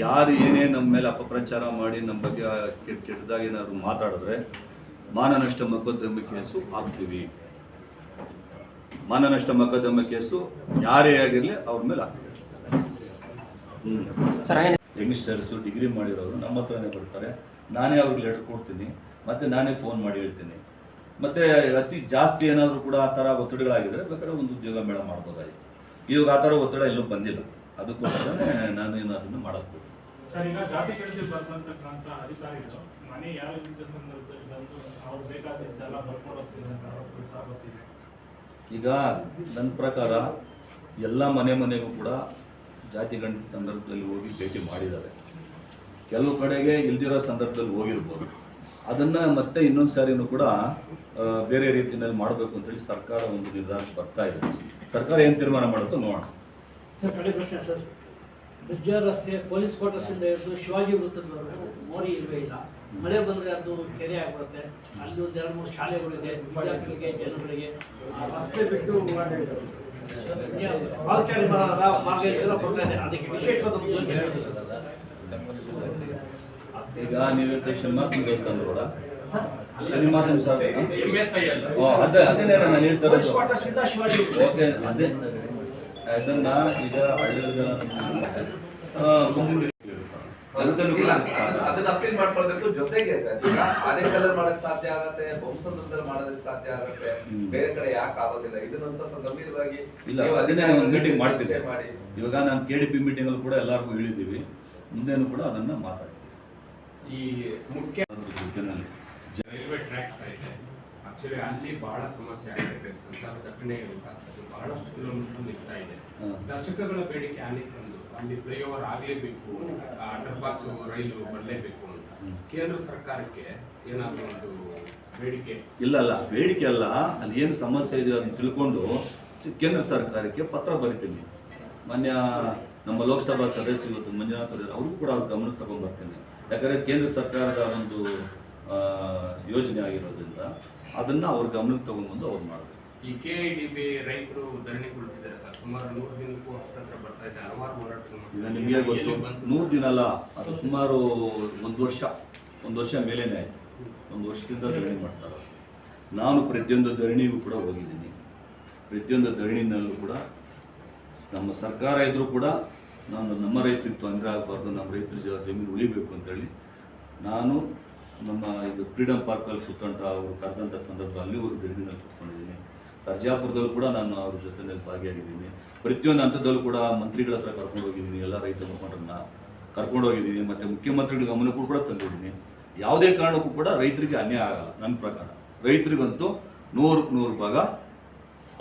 ಯಾರು ಏನೇ ನಮ್ಮ ಮೇಲೆ ಅಪಪ್ರಚಾರ ಮಾಡಿ ನಮ್ಮ ಬಗ್ಗೆ ಕೆಟ್ಟ ಕೆಟ್ಟದಾಗಿ ಏನಾದ್ರು ಮಾತಾಡಿದ್ರೆ ಮಾನನಷ್ಟ ಮೊಕದ್ದಮೆ ಕೇಸು ಹಾಕ್ತೀವಿ. ಮಾನನಷ್ಟ ಮೊಕದ್ದಮೆ ಕೇಸು ಯಾರೇ ಆಗಿರಲಿ ಅವ್ರ ಮೇಲೆ ಹಾಕ್ತೀವಿ. ಹ್ಞೂ ಯಂಗ್ಸ್ಟರ್ಸು ಡಿಗ್ರಿ ಮಾಡಿರೋರು ನಮ್ಮ ಹತ್ರನೇ ಬರ್ತಾರೆ. ನಾನೇ ಅವ್ರಿಗೆ ಲೆಟರ್ ಕೊಡ್ತೀನಿ. ಮತ್ತೆ ನಾನೇ ಫೋನ್ ಮಾಡಿ ಹೇಳ್ತೀನಿ. ಮತ್ತು ಅತಿ ಜಾಸ್ತಿ ಏನಾದರೂ ಕೂಡ ಆ ಥರ ಒತ್ತಡಗಳಾಗಿದ್ರೆ ಬೇಕಾದ್ರೆ ಒಂದು ಉದ್ಯೋಗ ಮೇಳ ಮಾಡ್ಬೋದಾಗಿತ್ತು. ಇವಾಗ ಆ ಥರ ಒತ್ತಡ ಎಲ್ಲೂ ಬಂದಿಲ್ಲ. ಅದಕ್ಕೋಸ್ಕರನೇ ನಾನು ಏನು ಅದನ್ನು ಮಾಡೋದು. ಸರ್ ಈಗ ಜಾತಿ ಕಳಿಸಿ ಬರ್ತಕ್ಕಂಥ ಅಧಿಕಾರಿಗಳು ಮನೆ ಯಾವ ಇದ್ದ ಸಂದರ್ಭದಲ್ಲಿ ಬಂದು ಅವ್ರು ಬೇಕಾದದ್ದೆಲ್ಲ ಬರ್ಕೊಂಡು ಹೋಗ್ತಿದ್ದಾರೆ ಆರೋಪಗಳು ಸಹ ಈಗ ನನ್ನ ಪ್ರಕಾರ ಎಲ್ಲ ಮನೆ ಮನೆಗೂ ಕೂಡ ಜಾತಿ ಗಣತಿ ಸಂದರ್ಭದಲ್ಲಿ ಹೋಗಿ ಭೇಟಿ ಮಾಡಿದ್ದಾರೆ. ಕೆಲವು ಕಡೆಗೆ ಇಲ್ದಿರೋ ಸಂದರ್ಭದಲ್ಲಿ ಹೋಗಿರ್ಬೋದು. ಅದನ್ನು ಮತ್ತೆ ಇನ್ನೊಂದು ಸಾರಿನೂ ಕೂಡ ಬೇರೆ ರೀತಿಯಲ್ಲಿ ಮಾಡಬೇಕು ಅಂತೇಳಿ ಸರ್ಕಾರ ಒಂದು ನಿರ್ಧಾರ ಬರ್ತಾ ಇದೆ. ಸರ್ಕಾರ ಏನು ತೀರ್ಮಾನ ಮಾಡುತ್ತೋ ನೋಡೋಣ. ಸರ್, ಕಡೆ ಪ್ರಶ್ನೆ, ಸರ್. ಬ್ರಿಡ್ಜರ್ ರಸ್ತೆ ಪೊಲೀಸ್ ಕ್ವಾರ್ಟರ್ಸಿಂದ ಹಿಡಿದು ಶಿವಾಜಿ ವೃತ್ತದವರೆಗೂ ಮೋರಿ ಇಲ್ವೇ ಇಲ್ಲ. ಮಳೆ ಬಂದರೆ ಅದು ಕೆರೆ ಆಗ್ಬಿಡುತ್ತೆ. ಅಲ್ಲಿ ಒಂದು ಎರಡು ಮೂರು ಶಾಲೆಗಳಿದೆ, ವಿದ್ಯಾರ್ಥಿಗಳಿಗೆ, ಜನಗಳಿಗೆ. ರಸ್ತೆ ಬಿಟ್ಟು ಪಾದಚಾರಿ ಮಾರ್ಗ ಮಾರ್ಗ ಇದೆಲ್ಲ ಬರ್ತಾ ಇದೆ ಅದಕ್ಕೆ ವಿಶೇಷವಾದ. ಈಗ ನೀವು ಹೇಳ್ತಾ ಮಾತು ದೇವಸ್ಥಾನ ಕೂಡ ಅದೇ ಅದೇನೇ ನಾನು ಓಕೆ ಅದೇ. ಅದನ್ನ ಈಗ ಹಳ್ಳಿಗಳ ಜನತೆನೂ ಕೂಡ ಇಲ್ಲ, ಅದ್- ಅದನ್ನ ಅಪೀಲ್ ಮಾಡ್ಕೊಳ್ಬೇಕು ಜೊತೆಗೆ ಸರ್ ಈಗ ಕಲರ್ ಮಾಡಕ್ ಸಾಧ್ಯ ಆಗತ್ತೆ ಬೊಮ್ಮಸಂದ್ರದಲ್ಲಿ ಮಾಡೋದಕ್ಕೆ ಸಾಧ್ಯ ಆಗತ್ತೆ. ಬೇರೆ ಕಡೆ ಯಾಕೆ ಆಗೋದಿಲ್ಲ. ಇದನ್ನೊಂದ್ ಸ್ವಲ್ಪ ಗಂಭೀರವಾಗಿ ಇಲ್ಲ ಅದನ್ನೇ ಒಂದು ಮೀಟಿಂಗ್ ಮಾಡ್ತಿದ್ದೆ ಮಾಡಿ. ಇವಾಗ ನಾನು ಕೆ ಡಿ ಪಿ ಮೀಟಿಂಗಲ್ಲಿ ಕೂಡ ಎಲ್ಲರಿಗೂ ಹೇಳಿದ್ದೀವಿ. ಮುಂದೇನು ಕೂಡ ಅದನ್ನು ಮಾತಾಡ್ತೀವಿ. ಈ ಮುಖ್ಯ ರೈಲ್ವೆ ಟ್ರ್ಯಾಕ್ ಇದೆ. ಆಕ್ಚುಲಿ ಅಲ್ಲಿ ಬಹಳ ಸಮಸ್ಯೆ ಆಗ್ತಿದೆ ಸಂಚಾರ ದಟ್ಟಣೆ ಉಂಟಾಗ್ತದೆ ಬಹಳಷ್ಟು ಕಿಲೋಮೀಟರ್ ನಿಲ್ತಾ ಇದೆ. ದಶಕಗಳ ಬೇಡಿಕೆ ಅಲ್ಲಿ ಬಂದು ಅಲ್ಲಿ ಫ್ಲೈಓವರ್ ಆಗಲೇಬೇಕು ಅಂಡರ್ ಪಾಸ್ ರೈಲು ಬರಲೇಬೇಕು ಅಂತ. ಕೇಂದ್ರ ಸರ್ಕಾರಕ್ಕೆ ಏನಾದರೂ ಒಂದು ಬೇಡಿಕೆ? ಇಲ್ಲ ಅಲ್ಲ ಬೇಡಿಕೆ ಅಲ್ಲ. ಅಲ್ಲಿ ಏನು ಸಮಸ್ಯೆ ಇದೆ ಅದನ್ನು ತಿಳ್ಕೊಂಡು ಕೇಂದ್ರ ಸರ್ಕಾರಕ್ಕೆ ಪತ್ರ ಬರಿತೀನಿ. ಮಾನ್ಯ ನಮ್ಮ ಲೋಕಸಭಾ ಸದಸ್ಯ ಇವತ್ತು ಮಂಜುನಾಥ್ ಅವರು ಅವ್ರಿಗೂ ಕೂಡ ಅವ್ರ ಗಮನಕ್ಕೆ ತಗೊಂಡ್ಬರ್ತೇನೆ ಯಾಕಂದರೆ ಕೇಂದ್ರ ಸರ್ಕಾರದ ಒಂದು ಯೋಜನೆ ಆಗಿರೋದ್ರಿಂದ ಅದನ್ನು ಅವ್ರ ಗಮನಕ್ಕೆ ತಗೊಂಡ್ಬಂದು ಅವ್ರು ಮಾಡಬೇಕು. ಈ ಕೆ ಐ ಡಿ ಬಿ ರೈತರು ಸರ್. ಸುಮಾರು ನೂರು ದಿನಕ್ಕೂ ಹತ್ತತ್ರ ಬರ್ತಾ ಇದೆ ಹಲವಾರು ಹೋರಾಟಗಳು ನಿಮಗೆ ಗೊತ್ತು? ನೂರು ದಿನ ಅಲ್ಲ ಅದು ಸುಮಾರು ಒಂದು ವರ್ಷ ಒಂದು ವರ್ಷ ಮೇಲೇನೆ ಆಯಿತು. ಒಂದು ವರ್ಷದಿಂದ ಧರಣಿ ಮಾಡ್ತಾರೆ ನಾನು ಪ್ರತಿಯೊಂದು ಧರಣಿಗೂ ಕೂಡ ಹೋಗಿದ್ದೀನಿ. ಪ್ರತಿಯೊಂದು ಧರಣಿನಲ್ಲೂ ಕೂಡ ನಮ್ಮ ಸರ್ಕಾರ ಇದ್ದರೂ ಕೂಡ ನಾನು ನಮ್ಮ ರೈತರಿಗೆ ತೊಂದರೆ ಆಗಬಾರ್ದು ನಮ್ಮ ರೈತರ ಜಮೀನು ಉಳಿಬೇಕು ಅಂತೇಳಿ ನಾನು ನಮ್ಮ ಇದು ಫ್ರೀಡಮ್ ಪಾರ್ಕಲ್ಲಿ ಕೂತ್ಕೊಂಡ ಅವರು ಕರೆದಂಥ ಸಂದರ್ಭ ಒಂದು ಧರಣಿನಲ್ಲಿ ಕೂತ್ಕೊಂಡಿದ್ದೀನಿ. ಸರ್ಜಾಪುರದಲ್ಲೂ ಕೂಡ ನಾನು ಅವ್ರ ಜೊತೆಯಲ್ಲಿ ಭಾಗಿಯಾಗಿದ್ದೀನಿ. ಪ್ರತಿಯೊಂದು ಹಂತದಲ್ಲೂ ಕೂಡ ಮಂತ್ರಿಗಳ ಹತ್ರ ಕರ್ಕೊಂಡು ಹೋಗಿದ್ದೀನಿ. ಎಲ್ಲ ರೈತ ಮುಖಂಡರನ್ನ ಕರ್ಕೊಂಡು ಹೋಗಿದ್ದೀನಿ. ಮತ್ತು ಮುಖ್ಯಮಂತ್ರಿಗಳ ಗಮನಕ್ಕೂ ಕೂಡ ತಂದಿದ್ದೀನಿ. ಯಾವುದೇ ಕಾರಣಕ್ಕೂ ಕೂಡ ರೈತರಿಗೆ ಅನ್ಯಾಯ ಆಗಲ್ಲ ನನ್ನ ಪ್ರಕಾರ. ರೈತರಿಗಂತೂ ನೂರಕ್ಕೆ ನೂರು ಭಾಗ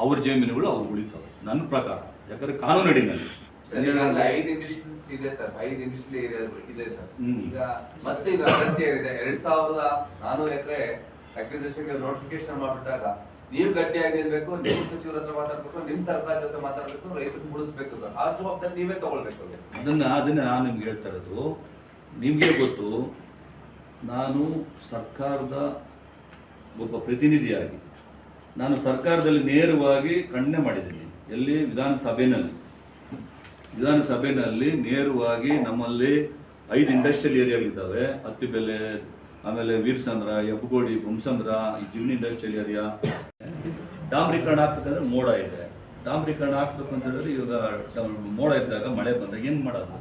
ಅವ್ರ ಜಮೀನುಗಳು ಅವ್ರು ಉಳಿತಾವೆ. ನನ್ನ ಪ್ರಕಾರ. ಯಾಕಂದ್ರೆ ಕಾನೂನು ಅಡಿನಲ್ಲಿ ನನಗೆ ಐದು ಇಂಡಸ್ಟ್ರೀಸ್ ಇದೆ ಸರ್. ಐದು ಇಂಡಸ್ಟ್ರಿ ಇದೆ ಸರ್. ಈಗ ಮತ್ತೆ ಇದು ಅಗತ್ಯ ಇದೆ. ಎರಡ್ ಸಾವಿರದ ನಾನೂರು ಎಕರೆ ಅಗ್ರಿಕಲ್ಚರ್ಗೆ ನೋಟಿಫಿಕೇಶನ್ ಮಾಡ್ಬಿಟ್ಟಾಗ ನೀವು ಗಟ್ಟಿಯಾಗಿರ್ಬೇಕು ನೀವು ಸಚಿವರ ಹತ್ರ ಮಾತಾಡ್ಬೇಕು, ನಿಮ್ ಸರ್ಕಾರ ಜೊತೆ ಮಾತಾಡ್ಬೇಕು, ರೈತರು ಮುಡಿಸ್ಬೇಕು ಸರ್. ಆ ಜವಾಬ್ದಾರಿ ನೀವೇ ತಗೊಳ್ಬೇಕು. ಅದನ್ನ ಅದನ್ನ ನಾನು ನಿಮ್ಗೆ ಹೇಳ್ತಾ ಇರೋದು, ನಿಮಗೆ ಗೊತ್ತು, ನಾನು ಸರ್ಕಾರದ ಒಬ್ಬ ಪ್ರತಿನಿಧಿಯಾಗಿ, ನಾನು ಸರ್ಕಾರದಲ್ಲಿ ನೇರವಾಗಿ ಖಂಡನೆ ಮಾಡಿದ್ದೀನಿ, ಎಲ್ಲಿ? ವಿಧಾನಸಭೆಯಲ್ಲಿ ವಿಧಾನಸಭೆಯಲ್ಲಿ ನೇರವಾಗಿ ನಮ್ಮಲ್ಲಿ ಐದು ಇಂಡಸ್ಟ್ರಿಯಲ್ ಏರಿಯಾಗಳಿದ್ದಾವೆ ಹತ್ತಿಬೆಲೆ ಆಮೇಲೆ ವೀರಸಂದ್ರ, ಯಬ್ಬಗೋಡಿ, ಬೊಮ್ಸಂದ್ರ, ಈ ಜೀವನ ಇಂಡಸ್ಟ್ರಿಯಲ್ ಏರಿಯಾ ಡಾಂಬ್ರೀಕರಣ ಹಾಕ್ಬೇಕಂದ್ರೆ ಮೋಡ ಇದೆ. ಡಾಂಬ್ರೀಕರಣ ಹಾಕ್ಬೇಕು ಅಂತ ಹೇಳಿದ್ರೆ ಇವಾಗ ಮೋಡ ಇದ್ದಾಗ ಮಳೆ ಬಂದಾಗ ಏನು ಮಾಡೋದು?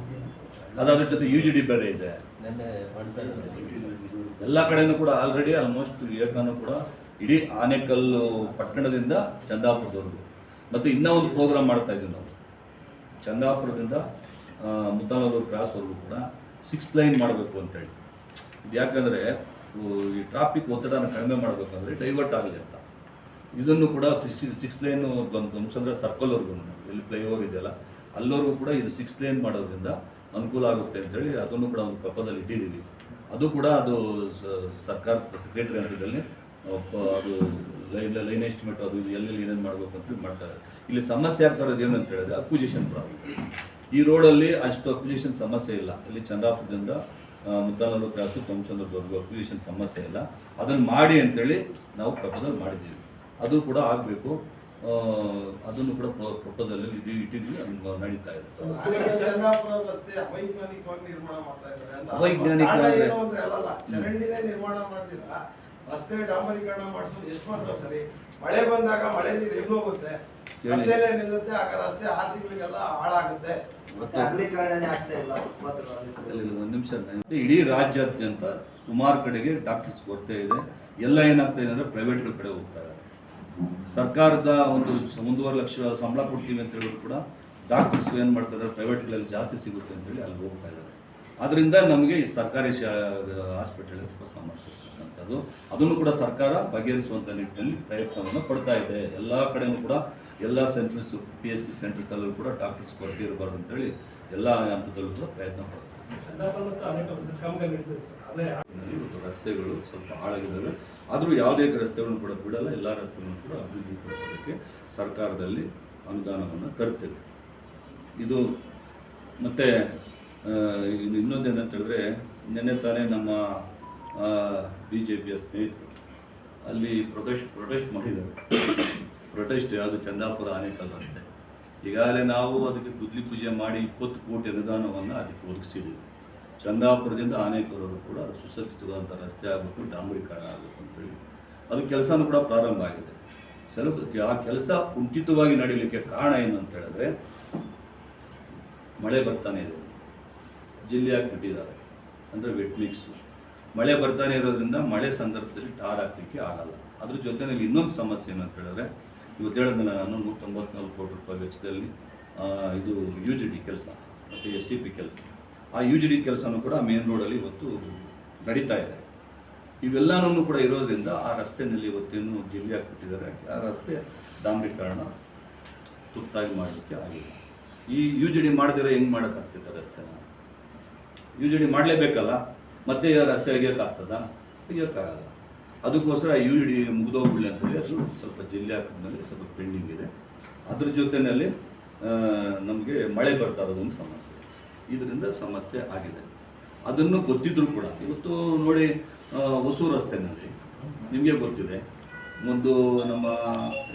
ಅದಾದ್ರ ಜೊತೆ ಯು ಜಿ ಡಿ ಬೇರೆ ಇದೆ. ಎಲ್ಲ ಕಡೆನೂ ಕೂಡ ಆಲ್ರೆಡಿ ಆಲ್ಮೋಸ್ಟ್ ಏಕಾನು ಕೂಡ ಇಡೀ ಆನೆಕಲ್ಲು ಪಟ್ಟಣದಿಂದ ಚಂದಾಪುರದವರೆಗೂ. ಮತ್ತು ಇನ್ನೂ ಒಂದು ಪ್ರೋಗ್ರಾಮ್ ಮಾಡ್ತಾ ಇದ್ದೀವಿ ನಾವು. ಚಂದಾಪುರದಿಂದ ಮುತ್ತಾನೂರು ಕ್ರಾಸ್ವರೆಗೂ ಕೂಡ ಸಿಕ್ಸ್ ಲೈನ್ ಮಾಡಬೇಕು ಅಂತೇಳಿ ಇದು ಯಾಕಂದರೆ ಈ ಟ್ರಾಫಿಕ್ ಒತ್ತಡನ ಕಡಿಮೆ ಮಾಡಬೇಕಂದ್ರೆ ಡೈವರ್ಟ್ ಆಗಲಿ ಅಂತ. ಇದನ್ನು ಕೂಡ ಸಿಕ್ಸ್ಟಿ ಸಿಕ್ಸ್ ಲೈನ್ ಧ್ವಂಸಂದ್ರ ಸರ್ಕಲ್ವರೆಗೂ ಎಲ್ಲಿ ಫ್ಲೈಓವರ್ ಇದೆಯಲ್ಲ ಅಲ್ಲೋರು ಕೂಡ ಇದು ಸಿಕ್ಸ್ ಲೈನ್ ಮಾಡೋದ್ರಿಂದ ಅನುಕೂಲ ಆಗುತ್ತೆ ಅಂತೇಳಿ ಅದನ್ನು ಕೂಡ ಒಂದು ಕಪ್ಪದಲ್ಲಿ ಇಟ್ಟಿದ್ದೀವಿ. ಅದು ಕೂಡ ಅದು ಸರ್ಕಾರದ ಸೆಕ್ರೆಟರಿ ಹಂತದಲ್ಲಿ ಅದು ಲೈನ್ ಲೈನ್ ಎಸ್ಟಿಮೇಟ್ ಅದು ಇದು ಎಲ್ಲೆಲ್ಲಿ ಏನೇನು ಮಾಡಬೇಕು ಅಂತ ಮಾಡ್ತಾರೆ. ಇಲ್ಲಿ ಸಮಸ್ಯೆ ಆಗ್ತಾ ಇರೋದು ಏನು ಅಂತ ಹೇಳಿದ್ರೆ ಪ್ರಾಬ್ಲಮ್ ಈ ರೋಡಲ್ಲಿ ಅಷ್ಟು ಅಕ್ವಿಜಿಷನ್ ಸಮಸ್ಯೆ ಇಲ್ಲ. ಇಲ್ಲಿ ಚಂದ್ರಾಪುರದಿಂದ ಮುದ್ದಾನೂರು ಕ್ರಾಸು ತೊಂಬಚಂದ್ರದವರೆಗೂ ಅಕ್ವಿಜಿಷನ್ ಸಮಸ್ಯೆ ಇಲ್ಲ. ಅದನ್ನು ಮಾಡಿ ಅಂತೇಳಿ ನಾವು ಪ್ರಪೋಸಲ್ ಮಾಡಿದ್ದೀವಿ. ಅದು ಕೂಡ ಆಗಬೇಕು. ಅದನ್ನು ಕೂಡ ಪ್ರಪೋಸಲ್ ಇದು ಇಟ್ಟಿದ್ದೀವಿ ಅದು ನಡೀತಾ ಇದೆ. ರಸ್ತೆ ಡಾಂಬರೀಕರಣ ಮಾಡಿಸೋದು ಎಷ್ಟು ಮಾತ್ರ ಸರಿ? ಮಳೆ ಬಂದಾಗ ಮಳೆ ನೀರು ಎಲ್ಲಿ ಹೋಗುತ್ತೆ. ರಸ್ತೆಯಲ್ಲೇ ನಿಲ್ಲುತ್ತೆ ಆಗ ರಸ್ತೆ ಆರು ತಿಂಗಳಿಗೆಲ್ಲ ಹಾಳಾಗುತ್ತೆ. ಒಂದು ನಿಮಿಷ ಇಡೀ ರಾಜ್ಯಾದ್ಯಂತ ಸುಮಾರು ಕಡೆಗೆ ಡಾಕ್ಟರ್ಸ್ ಕೊರತೆ ಇದೆ. ಎಲ್ಲ ಏನಾಗ್ತಾ ಇದೆ ಅಂದ್ರೆ ಪ್ರೈವೇಟ್ಗಳ ಕಡೆ ಹೋಗ್ತಾರೆ ಇದ್ದಾರೆ. ಸರ್ಕಾರದ ಒಂದು ಒಂದೂವರೆ ಲಕ್ಷ ಸಂಬಳ ಕೊಡ್ತೀವಿ ಅಂತ ಹೇಳಿದ್ರು ಕೂಡ ಡಾಕ್ಟರ್ಸ್ ಏನು ಮಾಡ್ತಾ ಇದ್ದಾರೆ ಪ್ರೈವೇಟ್ಗಳಲ್ಲಿ ಜಾಸ್ತಿ ಸಿಗುತ್ತೆ ಅಂತೇಳಿ ಅಲ್ಲಿ ಹೋಗ್ತಾ ಇದ್ದಾರೆ. ಅದರಿಂದ ನಮಗೆ ಈ ಸರ್ಕಾರಿ ಶ ಹಾಸ್ಪಿಟಲ್ ಸ್ವಲ್ಪ ಸಮಸ್ಯೆ ಇರ್ತಕ್ಕಂಥದ್ದು. ಅದನ್ನು ಕೂಡ ಸರ್ಕಾರ ಬಗೆಹರಿಸುವಂಥ ನಿಟ್ಟಿನಲ್ಲಿ ಪ್ರಯತ್ನವನ್ನು ಪಡ್ತಾ ಇದೆ. ಎಲ್ಲ ಕಡೆಯೂ ಕೂಡ ಎಲ್ಲ ಸೆಂಟರ್ಸ್ ಪಿ ಎಚ್ ಸಿ ಸೆಂಟರ್ಸಲ್ಲೂ ಕೂಡ ಡಾಕ್ಟರ್ಸ್ ಕೊರತೆ ಇರಬಾರ್ದು ಅಂತೇಳಿ ಎಲ್ಲ ಹಂತದಲ್ಲೂ ಕೂಡ ಪ್ರಯತ್ನ ಇವತ್ತು ರಸ್ತೆಗಳು ಸ್ವಲ್ಪ ಹಾಳಾಗಿದ್ದಾವೆ. ಆದರೂ ಯಾವುದೇ ರಸ್ತೆಗಳನ್ನು ಕೂಡ ಬಿಡಲ್ಲ ಎಲ್ಲ ರಸ್ತೆಗಳನ್ನು ಕೂಡ ಅಭಿವೃದ್ಧಿಪಡಿಸೋದಕ್ಕೆ ಸರ್ಕಾರದಲ್ಲಿ ಅನುದಾನವನ್ನು ತರ್ತೇವೆ. ಇದು ಮತ್ತು ಇನ್ನೊಂದೇನಂತ ಹೇಳಿದ್ರೆ ನಿನ್ನೆ ತಾನೇ ನಮ್ಮ ಬಿ ಜೆ ಪಿಯ ಸ್ನೇಹಿತರು ಅಲ್ಲಿ ಪ್ರೊಟೆಸ್ಟ್ ಪ್ರೊಟೆಸ್ಟ್ ಮಾಡಿದ್ದಾರೆ. ಪ್ರೊಟೆಸ್ಟ್ ಯಾವುದು ಚಂದಾಪುರ ಆನೇಕಲ್ ರಸ್ತೆ. ಈಗಾಗಲೇ ನಾವು ಅದಕ್ಕೆ ಗುದ್ಲಿ ಪೂಜೆ ಮಾಡಿ ಇಪ್ಪತ್ತು ಕೋಟಿ ಅನುದಾನವನ್ನು ಅದಕ್ಕೆ ಒದಗಿಸಿದ್ದೀವಿ. ಚಂದಾಪುರದಿಂದ ಆನೇಕಲ್ವರೆಗೂ ಕೂಡ ಸುಸಜ್ಜಿತವಾದಂಥ ರಸ್ತೆ ಆಗಬೇಕು, ಡಾಂಬರೀಕರಣ ಆಗಬೇಕು ಅಂತೇಳಿ ಅದು ಕೆಲಸನೂ ಕೂಡ ಪ್ರಾರಂಭ ಆಗಿದೆ. ಸ್ವಲ್ಪ ಆ ಕೆಲಸ ಕುಂಠಿತವಾಗಿ ನಡೀಲಿಕ್ಕೆ ಕಾರಣ ಏನು ಅಂತ ಹೇಳಿದ್ರೆ, ಮಳೆ ಬರ್ತಾನೆ ಇದೆ ಜಿಲ್ಲೆಯಾಗಿ ಬಿಟ್ಟಿದ್ದಾರೆ? ಅಂದರೆ ವೆಟ್ ಮಿಕ್ಸು ಮಳೆ ಬರ್ತಾನೆ ಇರೋದ್ರಿಂದ ಮಳೆ ಸಂದರ್ಭದಲ್ಲಿ ಟಾರ್ ಹಾಕಲಿಕ್ಕೆ ಆಗಲ್ಲ. ಅದ್ರ ಜೊತೆಯಲ್ಲಿ ಇನ್ನೊಂದು ಸಮಸ್ಯೆ ಏನು ಅಂತ ಹೇಳಿದ್ರೆ ಇವತ್ತು ಹೇಳಿದ್ಮೇಲೆ ನಾನು ನೂರ ತೊಂಬತ್ನಾಲ್ಕು ಕೋಟಿ ರೂಪಾಯಿ ವೆಚ್ಚದಲ್ಲಿ ಇದು ಯು ಜಿ ಡಿ ಕೆಲಸ, ಮತ್ತು ಎಸ್ ಟಿ ಪಿ ಕೆಲಸ. ಆ ಯು ಜಿ ಡಿ ಕೆಲಸನೂ ಕೂಡ ಮೇನ್ ರೋಡಲ್ಲಿ ಇವತ್ತು ನಡೀತಾ ಇದೆ. ಇವೆಲ್ಲನೂ ಕೂಡ ಇರೋದ್ರಿಂದ ಆ ರಸ್ತೆಯಲ್ಲಿ ಇವತ್ತೇನು ಜಿಲ್ಲೆ ಹಾಕ್ಬಿಟ್ಟಿದ್ದಾರೆ. ಆ ರಸ್ತೆ ಡಾಂಬ್ರೀಕರಣ ತುರ್ತಾಗಿ ಮಾಡಲಿಕ್ಕೆ ಆಗಿಲ್ಲ. ಈ ಯು ಜಿ ಡಿ ಮಾಡಿದರೆ ಹೆಂಗೆ ಮಾಡೋಕ್ಕಾಗ್ತಿತ್ತು ರಸ್ತೆನ? ಯು ಜಿ ಡಿ ಮಾಡಲೇಬೇಕಲ್ಲ, ಮತ್ತೆ ರಸ್ತೆ ಒಗೆಯೋಕ್ಕಾಗ್ತದ ಒಗೆಯೋಕ್ಕಾಗಲ್ಲ ಅದಕ್ಕೋಸ್ಕರ ಯು ಇ ಡಿ ಮುಗಿದೋಗ್ಬಿಡಲಿ ಅಂತೇಳಿ ಅದು ಸ್ವಲ್ಪ ಜಿಲ್ಲೆ ಸ್ವಲ್ಪ ಪೆಂಡಿಂಗ್ ಇದೆ. ಅದ್ರ ಜೊತೆಯಲ್ಲಿ ನಮಗೆ ಮಳೆ ಬರ್ತಾ ಇರೋದೊಂದು ಸಮಸ್ಯೆ. ಇದರಿಂದ ಸಮಸ್ಯೆ ಆಗಿದೆ. ಅದನ್ನು ಗೊತ್ತಿದ್ರು ಕೂಡ, ಇವತ್ತು ನೋಡಿ ಹೊಸೂರು ರಸ್ತೆನಲ್ಲಿ ನಿಮಗೆ ಗೊತ್ತಿದೆ. ಒಂದು ನಮ್ಮ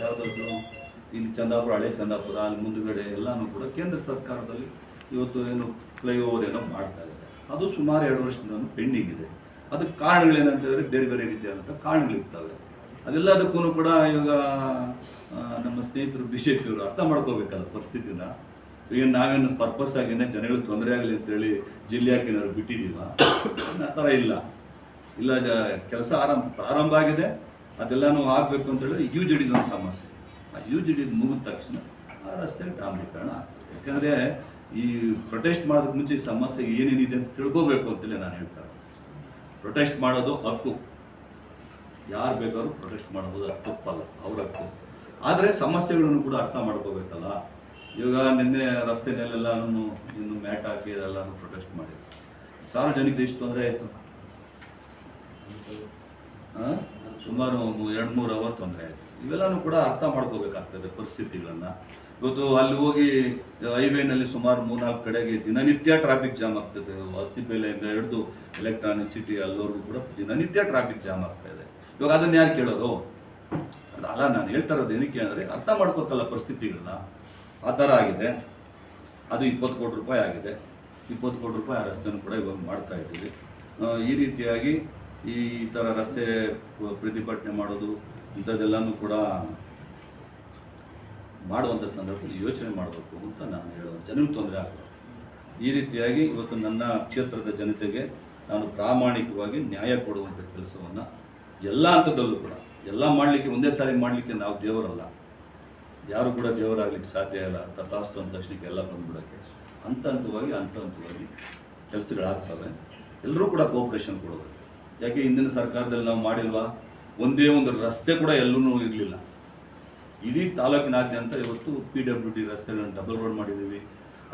ಯಾವುದಾದ್ರು ಇಲ್ಲಿ ಚಂದಾಪುರ, ಹಳೆ ಚಂದಾಪುರ, ಅಲ್ಲಿ ಮುಂದುಗಡೆ ಎಲ್ಲನೂ ಕೂಡ ಕೇಂದ್ರ ಸರ್ಕಾರದಲ್ಲಿ ಇವತ್ತು ಏನು ಫ್ಲೈಓವರ್ ಏನೋ ಮಾಡ್ತಾ ಇದ್ದಾರೆ. ಅದು ಸುಮಾರು ಎರಡು ವರ್ಷದಿಂದ ಪೆಂಡಿಂಗ್ ಇದೆ. ಅದಕ್ಕೆ ಕಾರಣಗಳೇನಂತ ಹೇಳಿದ್ರೆ ಬೇರೆ ಬೇರೆ ರೀತಿಯಾದಂಥ ಕಾರಣಗಳಿರ್ತವೆ. ಅದೆಲ್ಲದಕ್ಕೂ ಕೂಡ ಇವಾಗ ನಮ್ಮ ಸ್ನೇಹಿತರು ಬಿ ಜೆ ಪಿಯವರು ಅರ್ಥ ಮಾಡ್ಕೋಬೇಕಲ್ಲ ಪರಿಸ್ಥಿತಿನ. ಈಗ ನಾವೇನು ಪರ್ಪಸ್ ಆಗಿನೇ ಜನಗಳು ತೊಂದರೆ ಆಗಲಿ ಅಂತೇಳಿ ಜಿಲ್ಲೆ ಹಾಕಿ ಏನಾದ್ರು ಬಿಟ್ಟಿದ್ದೀವ ಆ ಥರ ಇಲ್ಲ. ಇಲ್ಲ ಕೆಲಸ ಆರಂಭ, ಪ್ರಾರಂಭ ಆಗಿದೆ. ಅದೆಲ್ಲನೂ ಆಗಬೇಕು ಅಂತ ಹೇಳಿದ್ರೆ ಯು ಜಿ ಡಿದೊಂದು ಸಮಸ್ಯೆ. ಆ ಯು ಜಿ ಡಿ ಮುಗಿದ ತಕ್ಷಣ ಆ ರಸ್ತೆ ಡಾಂಬರೀಕರಣ ಆಗ್ತದೆ. ಯಾಕಂದರೆ ಈ ಪ್ರೊಟೆಸ್ಟ್ ಮಾಡೋದಕ್ಕೆ ಮುಂಚೆ ಈ ಸಮಸ್ಯೆ ಏನೇನಿದೆ ಅಂತ ತಿಳ್ಕೋಬೇಕು ಅಂತೇಳಿ ನಾನು ಹೇಳ್ತಾರೆ ಪ್ರೊಟೆಸ್ಟ್ ಮಾಡೋದು ಹಕ್ಕು ಯಾರು ಬೇಕಾದ್ರೂ ಪ್ರೊಟೆಸ್ಟ್ ಮಾಡ್ಬೋದು ಅದು ತಪ್ಪಲ್ಲ ಅವ್ರ ಹಕ್ಕು ಆದರೆ ಸಮಸ್ಯೆಗಳನ್ನು ಕೂಡ ಅರ್ಥ ಮಾಡ್ಕೋಬೇಕಲ್ಲ. ಇವಾಗ ನಿನ್ನೆ ರಸ್ತೆಯಲ್ಲೆಲ್ಲಾನು ಇನ್ನು ಮ್ಯಾಟ್ ಹಾಕಿ ಅದೆಲ್ಲನೂ ಪ್ರೊಟೆಸ್ಟ್ ಮಾಡಿ ಸಾರ್ವಜನಿಕರು ಇಷ್ಟು ತೊಂದರೆ ಆಯಿತು. ಸುಮಾರು ಎರಡು ಮೂರು ಅವರ್ ತೊಂದರೆ ಆಯಿತು. ಇವೆಲ್ಲನೂ ಕೂಡ ಅರ್ಥ ಮಾಡ್ಕೋಬೇಕಾಗ್ತದೆ ಪರಿಸ್ಥಿತಿಗಳನ್ನು. ಇವತ್ತು ಅಲ್ಲಿ ಹೋಗಿ ಹೈವೇನಲ್ಲಿ ಸುಮಾರು ಮೂರ್ನಾಲ್ಕು ಕಡೆಗೆ ದಿನನಿತ್ಯ ಟ್ರಾಫಿಕ್ ಜಾಮ್ ಆಗ್ತದೆ. ಹತ್ತಿಬೇಲೆಯಿಂದ ಹಿಡಿದು ಎಲೆಕ್ಟ್ರಾನಿಕ್ ಸಿಟಿ ಅಲ್ಲಿವರೆಗೂ ಕೂಡ ದಿನನಿತ್ಯ ಟ್ರಾಫಿಕ್ ಜಾಮ್ ಆಗ್ತಾ ಇದೆ. ಇವಾಗ ಅದನ್ನ ಯಾರು ಕೇಳೋದು? ಅಲ್ಲ, ನಾನು ಹೇಳ್ತಾ ಇರೋದು ಏನಕ್ಕೆ ಅಂದರೆ ಅರ್ಥ ಮಾಡ್ಕೋತಲ್ಲ ಪರಿಸ್ಥಿತಿಗಳನ್ನ. ಆ ಥರ ಆಗಿದೆ. ಅದು ಇಪ್ಪತ್ತು ಕೋಟಿ ರೂಪಾಯಿ ಆಗಿದೆ. ಇಪ್ಪತ್ತು ಕೋಟಿ ರೂಪಾಯಿ ಆ ರಸ್ತೆಯನ್ನು ಕೂಡ ಇವಾಗ ಮಾಡ್ತಾ ಇದ್ದೀವಿ. ಈ ರೀತಿಯಾಗಿ ಈ ಥರ ರಸ್ತೆ ಪ್ರತಿಭಟನೆ ಮಾಡೋದು, ಇಂಥದ್ದೆಲ್ಲನೂ ಕೂಡ ಮಾಡುವಂಥ ಸಂದರ್ಭದಲ್ಲಿ ಯೋಚನೆ ಮಾಡಬೇಕು ಅಂತ ನಾನು ಹೇಳೋದು. ಜನರಿಗೆ ತೊಂದರೆ ಆಗಬೇಕು ಈ ರೀತಿಯಾಗಿ ಇವತ್ತು ನನ್ನ ಕ್ಷೇತ್ರದ ಜನತೆಗೆ ನಾನು ಪ್ರಾಮಾಣಿಕವಾಗಿ ನ್ಯಾಯ ಕೊಡುವಂಥ ಕೆಲಸವನ್ನು ಎಲ್ಲ ಹಂತದಲ್ಲೂ ಕೂಡ, ಎಲ್ಲ ಮಾಡಲಿಕ್ಕೆ ಒಂದೇ ಸಾರಿ ಮಾಡಲಿಕ್ಕೆ ನಾವು ದೇವರಲ್ಲ. ಯಾರು ಕೂಡ ದೇವರಾಗಲಿಕ್ಕೆ ಸಾಧ್ಯ ಇಲ್ಲ. ತಥಾಸ್ತು ಅಂದ ತಕ್ಷಣಕ್ಕೆ ಎಲ್ಲ ಬಂದ್ಬಿಡೋಕ್ಕೆ ಹಂತ ಹಂತವಾಗಿ ಹಂತ ಹಂತವಾಗಿ ಕೆಲಸಗಳಾಗ್ತವೆ. ಎಲ್ಲರೂ ಕೂಡ ಕೋಪ್ರೇಷನ್ ಕೊಡೋದು ಯಾಕೆ ಹಿಂದಿನ ಸರ್ಕಾರದಲ್ಲಿ ನಾವು ಮಾಡಿಲ್ವಾ? ಒಂದೇ ಒಂದು ರಸ್ತೆ ಕೂಡ ಎಲ್ಲೂ ಇರಲಿಲ್ಲ. ಇಡೀ ತಾಲೂಕಿನಾದ್ಯಂತ ಇವತ್ತು ಪಿ ಡಬ್ಲ್ಯೂ ಡಿ ರಸ್ತೆಗಳನ್ನು ಡಬಲ್ ರೋಡ್ ಮಾಡಿದ್ದೀವಿ.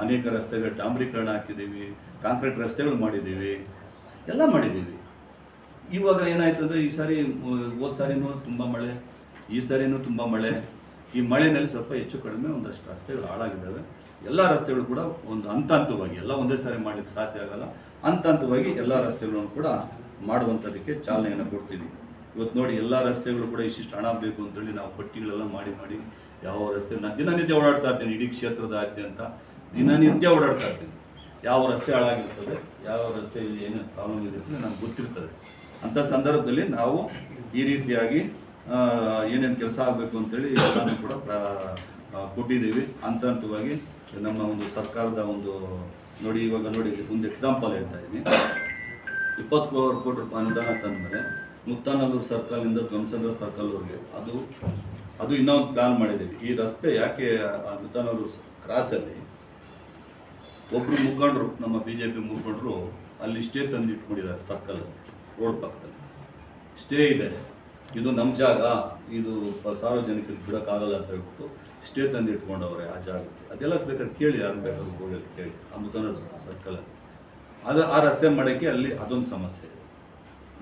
ಅನೇಕ ರಸ್ತೆಗಳ ಡಾಂಬ್ರೀಕರಣ ಹಾಕಿದ್ದೀವಿ. ಕಾಂಕ್ರೀಟ್ ರಸ್ತೆಗಳು ಮಾಡಿದ್ದೀವಿ. ಎಲ್ಲ ಮಾಡಿದ್ದೀವಿ. ಇವಾಗ ಏನಾಯ್ತು ಅಂದರೆ ಈ ಸಾರಿ, ಹೋದ ಸಾರಿನೂ ತುಂಬ ಮಳೆ, ಈ ಸಾರಿನೂ ತುಂಬ ಮಳೆ. ಈ ಮಳೆಯಲ್ಲಿ ಸ್ವಲ್ಪ ಹೆಚ್ಚು ಕಡಿಮೆ ಒಂದಷ್ಟು ರಸ್ತೆಗಳು ಹಾಳಾಗಿದ್ದಾವೆ. ಎಲ್ಲ ರಸ್ತೆಗಳು ಕೂಡ ಒಂದು ಹಂತ ಹಂತವಾಗಿ ಎಲ್ಲ ಒಂದೇ ಸಾರಿ ಮಾಡಲಿಕ್ಕೆ ಸಾಧ್ಯ ಆಗಲ್ಲ. ಹಂತ ಹಂತವಾಗಿ ಎಲ್ಲ ರಸ್ತೆಗಳನ್ನು ಕೂಡ ಮಾಡುವಂಥದ್ದಕ್ಕೆ ಚಾಲನೆಯನ್ನು ಕೊಡ್ತೀವಿ ಇವತ್ತು ನೋಡಿ ಎಲ್ಲ ರಸ್ತೆಗಳು ಕೂಡ ಇಷ್ಟಿಷ್ಟು ಹಣ ಬೇಕು ಅಂತೇಳಿ ನಾವು ಪಟ್ಟಿಗಳೆಲ್ಲ ಮಾಡಿ ಮಾಡಿ ಯಾವ ರಸ್ತೆ ನಾನು ದಿನನಿತ್ಯ ಓಡಾಡ್ತಾ ಇರ್ತೀನಿ, ಇಡೀ ಕ್ಷೇತ್ರದಾದ್ಯಂತ ದಿನನಿತ್ಯ ಓಡಾಡ್ತಾ ಇರ್ತೀನಿ. ಯಾವ ರಸ್ತೆ ಹಾಳಾಗಿರ್ತದೆ, ಯಾವ ರಸ್ತೆಯಲ್ಲಿ ಏನು ಪ್ರಾಬ್ಲಮ್ ಇದೆ ಅಂತ ನಮ್ಗೆ ಗೊತ್ತಿರ್ತದೆ. ಅಂಥ ಸಂದರ್ಭದಲ್ಲಿ ನಾವು ಈ ರೀತಿಯಾಗಿ ಏನೇನು ಕೆಲಸ ಆಗಬೇಕು ಅಂತೇಳಿ ಎಲ್ಲನೂ ಕೂಡ ಕೊಟ್ಟಿದ್ದೀವಿ. ಹಂತ ಹಂತವಾಗಿ ನಮ್ಮ ಒಂದು ಸರ್ಕಾರದ ಒಂದು, ನೋಡಿ ಇವಾಗ ನೋಡಿ ಒಂದು ಎಕ್ಸಾಂಪಲ್ ಹೇಳ್ತಾ ಇದ್ದೀನಿ. ಇಪ್ಪತ್ತು ಕೋಟಿ ರೂಪಾಯಿ ಅನುದಾನ ತಂದಮೇಲೆ ಮುಕ್ತಾನಲ್ಲೂರು ಸರ್ಕಲ್ನಿಂದ ಧ್ವಂಸಂದ್ರ ಸರ್ಕಲ್ವರೆಗೆ ಅದು ಅದು ಇನ್ನೊಂದು ಪ್ಲಾನ್ ಮಾಡಿದ್ದೀವಿ. ಈ ರಸ್ತೆ ಯಾಕೆ ಮುಕ್ತಾನಲ್ಲೂರು ಕ್ರಾಸಲ್ಲಿ ಒಬ್ಬರು ಮುಖಂಡರು, ನಮ್ಮ ಬಿ ಜೆ ಪಿ ಮುಖಂಡರು ಅಲ್ಲಿ ಸ್ಟೇ ತಂದು ಇಟ್ಕೊಂಡಿದ್ದಾರೆ ಸರ್ಕಲ್ ರೋಡ್ ಪಕ್ಕದಲ್ಲಿ. ಸ್ಟೇ ಇದೆ. ಇದು ನಮ್ಮ ಜಾಗ. ಇದು ಸಾರ್ವಜನಿಕರಿಗೆ ಬಿಡೋಕ್ಕಾಗಲ್ಲ ಅಂತ ಹೇಳ್ಬಿಟ್ಟು ಸ್ಟೇ ತಂದು ಇಟ್ಕೊಂಡವ್ರೆ ಆ ಜಾಗಕ್ಕೆ. ಅದೆಲ್ಲ ಬೇಕಾದ್ರೆ ಕೇಳಿ, ಯಾರು ಬೇಕಾದ್ರೂ ಕೇಳಿ. ಆ ಮುಖಾಂತರ ಸರ್ಕಲಲ್ಲಿ ಅದು ಆ ರಸ್ತೆ ಮಾಡೋಕ್ಕೆ ಅಲ್ಲಿ ಅದೊಂದು ಸಮಸ್ಯೆ. ಇದೆ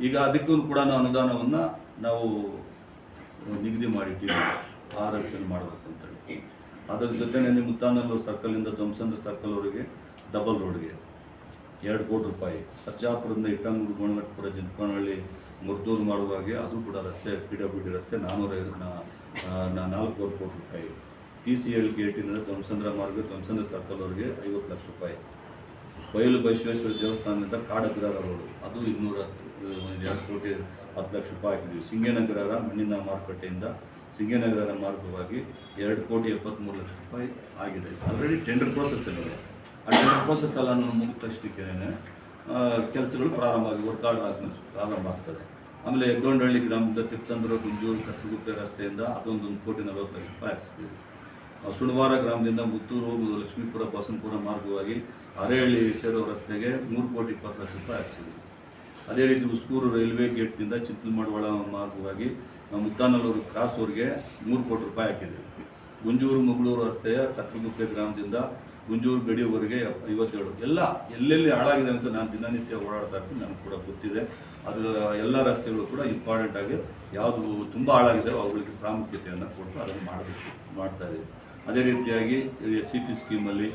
ಈಗ ಅದಕ್ಕೂ ಕೂಡ ನಾವು ಅನುದಾನವನ್ನು ನಾವು ನಿಗದಿ ಮಾಡಿಟ್ಟಿದ್ದೀವಿ ಆ ರಸ್ತೆಯಲ್ಲಿ ಮಾಡಬೇಕು ಅಂತೇಳಿ ಅದರ ನಿಮ್ಮ ಮುತ್ತಾನಲ್ಲೂರು ಸರ್ಕಲಿಂದ ಧ್ವಂಸಂದ್ರ ಸರ್ಕಲ್ವರೆಗೆ ಡಬಲ್ ರೋಡ್ಗೆ ಎರಡು ಕೋಟಿ ರೂಪಾಯಿ. ಸರ್ಜಾಪುರದಿಂದ ಇಟ್ಟಂಗೂರು ಗೋಣಗಟ್ಟಪುರ ಜಿಂತ್ಕೋನಹಳ್ಳಿ ಮುರ್ದೂರು ಮಾಡುವಾಗೆ ಅದು ಕೂಡ ರಸ್ತೆ ಪಿ ಡಬ್ಲ್ಯೂ ಡಿ ರಸ್ತೆ ನಾನ್ನೂರ ನಾಲ್ಕೂವರೆ ಕೋಟಿ ರೂಪಾಯಿ. ಟಿ ಸಿ ಎಲ್ ಗೇಟಿನಿಂದ ಧ್ವಂಸಂದ್ರ ಮಾರ್ಗ ಧ್ವಂಸಂದ್ರ ಸರ್ಕಲ್ವರೆಗೆ ಐವತ್ತು ಲಕ್ಷ ರೂಪಾಯಿ. ಬಯಲು ಬಸವೇಶ್ವರ ದೇವಸ್ಥಾನದಿಂದ ಕಾಡಗ್ರಹ ರೋಡು. ಅದು ಇನ್ನೂರ ಎರಡು ಕೋಟಿ ಹತ್ತು ಲಕ್ಷ ರೂಪಾಯಿ ಹಾಕಿದ್ವಿ ಮಣ್ಣಿನ ಮಾರುಕಟ್ಟೆಯಿಂದ ಸಿಂಗನಗರ ಮಾರ್ಗವಾಗಿ ಎರಡು ಕೋಟಿ ಎಪ್ಪತ್ತ್ಮೂರು ಲಕ್ಷ ರೂಪಾಯಿ ಆಗಿದೆ. ಆಲ್ರೆಡಿ ಟೆಂಡರ್ ಪ್ರೋಸೆಸ್ಸಲ್ಲಿದೆ ಆ ಟೆಂಡರ್ ಪ್ರೋಸೆಸ್ ಎಲ್ಲ ಮುಗಿದ ತಕ್ಷಣಕ್ಕೇನೆ ಕೆಲಸಗಳು ಪ್ರಾರಂಭ ಆಗಿ ಆದ್ಮೇಲೆ ಪ್ರಾರಂಭ ಆಗ್ತದೆ. ಆಮೇಲೆ ಗೋಂಡಹಳ್ಳಿ ಗ್ರಾಮದ ತಿಪ್ಪಂದ್ರ ಗುಂಜೂರು ಕತ್ತಗುಪ್ಪೆ ರಸ್ತೆಯಿಂದ ಅದೊಂದು ಒಂದು ಕೋಟಿ ನಲವತ್ತು ಲಕ್ಷ ರೂಪಾಯಿ ಹಾಕ್ಸಿದ್ವಿ ಆ ಸುಣವಾರ ಗ್ರಾಮದಿಂದ ಮುತ್ತೂರು ಲಕ್ಷ್ಮೀಪುರ ಬಸವನಪುರ ಮಾರ್ಗವಾಗಿ ಅರೆಹಳ್ಳಿ ಸೇರೋ ರಸ್ತೆಗೆ ಮೂರು ಕೋಟಿ ಇಪ್ಪತ್ತು ಲಕ್ಷ ರೂಪಾಯಿ ಹಾಕ್ಸಿದ್ವಿ ಅದೇ ರೀತಿ ಉಸ್ಕೂರು ರೈಲ್ವೆ ಗೇಟ್ನಿಂದ ಚಿತ್ರಮಡವಾಳ ಮಾರ್ಗವಾಗಿ ಮುದ್ದಾನಲ್ಲೂರು ಕ್ರಾಸ್ವರೆಗೆ ಮೂರು ಕೋಟಿ ರೂಪಾಯಿ ಹಾಕಿದ್ವಿ ಗುಂಜೂರು, ಮಗಳೂರು ರಸ್ತೆಯ ಕತ್ರಗುಪ್ಪೆ ಗ್ರಾಮದಿಂದ ಗುಂಜೂರು ಗಡಿಯವರೆಗೆ ಐವತ್ತೇಳು ಎಲ್ಲ ಎಲ್ಲೆಲ್ಲಿ ಹಾಳಾಗಿದೆ ಅಂತ ನಾನು ದಿನನಿತ್ಯ ಓಡಾಡ್ತಾ ಇರ್ತೀನಿ, ನನಗೆ ಕೂಡ ಗೊತ್ತಿದೆ. ಅದು ಎಲ್ಲ ರಸ್ತೆಗಳು ಕೂಡ ಇಂಪಾರ್ಟೆಂಟ್ ಆಗಿ ಯಾವುದು ತುಂಬ ಹಾಳಾಗಿದೆ ಅವುಗಳಿಗೆ ಪ್ರಾಮುಖ್ಯತೆಯನ್ನು ಕೊಟ್ಟು ಅದನ್ನು ಮಾಡಬೇಕು, ಮಾಡ್ತಾ ಇದ್ದೀವಿ. ಅದೇ ರೀತಿಯಾಗಿ ಎಸ್ ಸಿ ಪಿ ಸ್ಕೀಮಲ್ಲಿ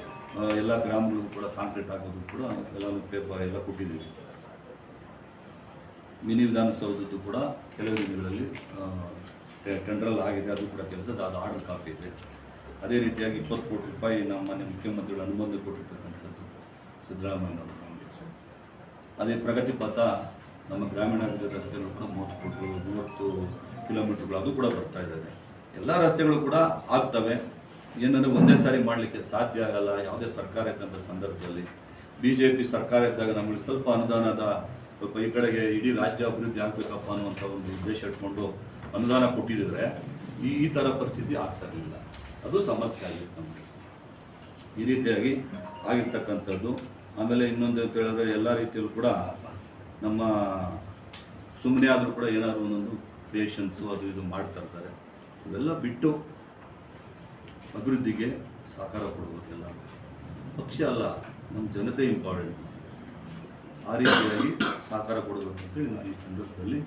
ಎಲ್ಲ ಗ್ರಾಮಗಳಿಗೂ ಕೂಡ ಕಾಂಕ್ರೀಟ್ ಆಗೋದು ಕೂಡ ಎಲ್ಲ ಪೇಪರ್ ಎಲ್ಲ ಕೊಟ್ಟಿದ್ದೀವಿ. ಮಿನಿ ವಿಧಾನಸೌಧದ್ದು ಕೂಡ ಕೆಲವು ದಿನಗಳಲ್ಲಿ ಟೆಂಡ್ರಲ್ ಆಗಿದೆ, ಅದು ಕೂಡ ಕೆಲಸದ ಅದು ಆರ್ಡರ್ ಕಾಪಿ ಇದೆ. ಅದೇ ರೀತಿಯಾಗಿ ಇಪ್ಪತ್ತು ಕೋಟಿ ರೂಪಾಯಿ ನಮ್ಮ ಮನೆ ಮುಖ್ಯಮಂತ್ರಿಗಳು ಅನುಮೋದನೆ ಕೊಟ್ಟಿರ್ತಕ್ಕಂಥದ್ದು ಸಿದ್ದರಾಮಯ್ಯ ಅವರು ಅದೇ ಪ್ರಗತಿ ಪಥ ನಮ್ಮ ಗ್ರಾಮೀಣಾಭಿವೃದ್ಧಿ ರಸ್ತೆಗಳು ಕೂಡ ಮೂವತ್ತು ಕೋಟಿ, ಮೂವತ್ತು ಕಿಲೋಮೀಟರ್ಗಳು ಅದು ಕೂಡ ಬರ್ತಾ ಇದ್ದಾವೆ. ಎಲ್ಲ ರಸ್ತೆಗಳು ಕೂಡ ಆಗ್ತವೆ. ಏನಂದರೆ ಒಂದೇ ಸಾರಿ ಮಾಡಲಿಕ್ಕೆ ಸಾಧ್ಯ ಆಗಲ್ಲ. ಯಾವುದೇ ಸರ್ಕಾರ ಇದ್ದಂಥ ಸಂದರ್ಭದಲ್ಲಿ ಬಿ ಜೆ ಪಿ ಸರ್ಕಾರ ಇದ್ದಾಗ ನಮಗೆ ಸ್ವಲ್ಪ ಅನುದಾನದ ಸ್ವಲ್ಪ ಈ ಕಡೆಗೆ ಇಡೀ ರಾಜ್ಯ ಅಭಿವೃದ್ಧಿ ಆಗಬೇಕಪ್ಪ ಅನ್ನುವಂಥ ಒಂದು ಉದ್ದೇಶ ಇಟ್ಕೊಂಡು ಅನುದಾನ ಕೊಟ್ಟಿದ್ದರೆ ಈ ಈ ಥರ ಪರಿಸ್ಥಿತಿ ಆಗ್ತಾ ಇರಲಿಲ್ಲ. ಅದು ಸಮಸ್ಯೆ ಆಗಿತ್ತು ನಮಗೆ. ಈ ರೀತಿಯಾಗಿ ಆಗಿರ್ತಕ್ಕಂಥದ್ದು. ಆಮೇಲೆ ಇನ್ನೊಂದು ಅಂತ ಹೇಳಿದ್ರೆ ಎಲ್ಲ ರೀತಿಯಲ್ಲೂ ಕೂಡ ನಮ್ಮ ಸುಮ್ಮನೆ ಆದರೂ ಕೂಡ ಏನಾದರೂ ಒಂದೊಂದು ಕ್ರಿಯೇಷನ್ಸು ಅದು ಇದು ಮಾಡ್ತಾ ಇರ್ತಾರೆ. ಇವೆಲ್ಲ ಬಿಟ್ಟು ಅಭಿವೃದ್ಧಿಗೆ ಸಹಕಾರ ಕೊಡಬೇಕೆಲ್ಲ. ಪಕ್ಷ ಅಲ್ಲ ನಮ್ಮ ಜನತೆ ಇಂಪಾರ್ಟೆಂಟ್ ಆ ರೀತಿಯಾಗಿ ಸಹಕಾರ ಕೊಡಬೇಕು ಅಂತೇಳಿ ನಾನು ಈ ಸಂದರ್ಭದಲ್ಲಿ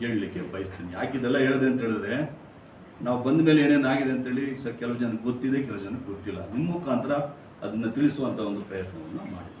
ಹೇಳಲಿಕ್ಕೆ ಬಯಸ್ತೀನಿ. ಯಾಕಿದೆಲ್ಲ ಹೇಳಿದೆ ಅಂತ ಹೇಳಿದ್ರೆ, ನಾವು ಬಂದ ಮೇಲೆ ಏನೇನು ಆಗಿದೆ ಅಂತೇಳಿ ಸ ಕೆಲವು ಜನಕ್ಕೆ ಗೊತ್ತಿದೆ, ಕೆಲವು ಜನಕ್ಕೆ ಗೊತ್ತಿಲ್ಲ. ನಿಮ್ಮ ಮುಖಾಂತರ ಅದನ್ನು ತಿಳಿಸುವಂಥ ಒಂದು ಪ್ರಯತ್ನವನ್ನು ಮಾಡಿ.